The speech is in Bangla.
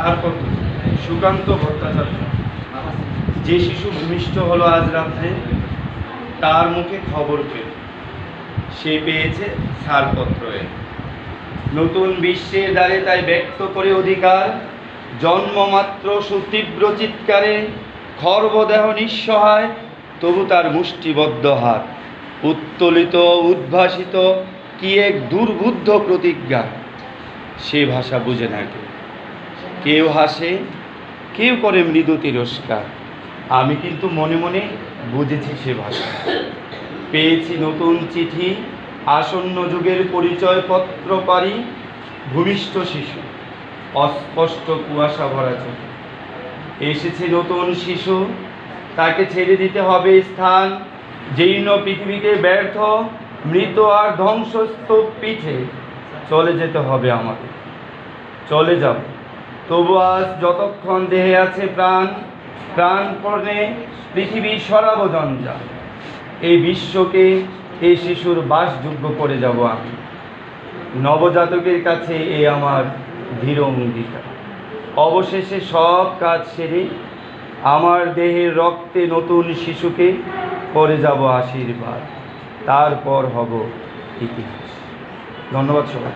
আর কত সুকান্ত ভট্টাচার্য। যে শিশু ভূমিষ্ঠ হলো আজ রাত্রে, তার মুখে খবর পেল। সে পেয়েছে ছাড়পত্র। নতুন বিশ্বের দ্বারে তাই ব্যক্ত করে অধিকার জন্মমাত্র সুতীব্র চিৎকারে খর্বদেহ নিঃসহায়, তবু তার মুষ্টিবদ্ধ হাত। উত্তোলিত, উদ্ভাসিত, কি এক দুর্বুদ্ধ প্রতিজ্ঞা। সে ভাষা বুঝে না কেউ। কেউ হাসে, কেউ করে মৃদু তিরস্কার। আমি কিন্তু মনে মনে বুঝেছি সে ভাষা। পেয়েছি নতুন চিঠি, আসন্ন যুগের পরিচয়পত্র পারি ভূমিষ্ঠ শিশু। অস্পষ্ট কুয়াশা ভরা চোখে। এসেছে নতুন শিশু, তাকে ছেড়ে দিতে হবে স্থান। জীর্ণ পৃথিবীতে ব্যর্থ, মৃত আর ধ্বংসস্তূপ পিঠে চলে যেতে হবে আমাকে। চলে যাব। তবু আজ যতক্ষণ দেহে আছে প্রাণ, প্রাণপণে পৃথিবী সরাব জঞ্জাল এই বিশ্বকে এই শিশুর বাসযোগ্য করে যাব আমি। নবজাতকের কাছে এ আমার ধীর অঙ্গীকার। অবশেষে সব কাজ সেরে আমার দেহের রক্তে নতুন শিশুকে করে যাব আশীর্বাদ। তারপর হব ইতিহাস। ধন্যবাদ সবাই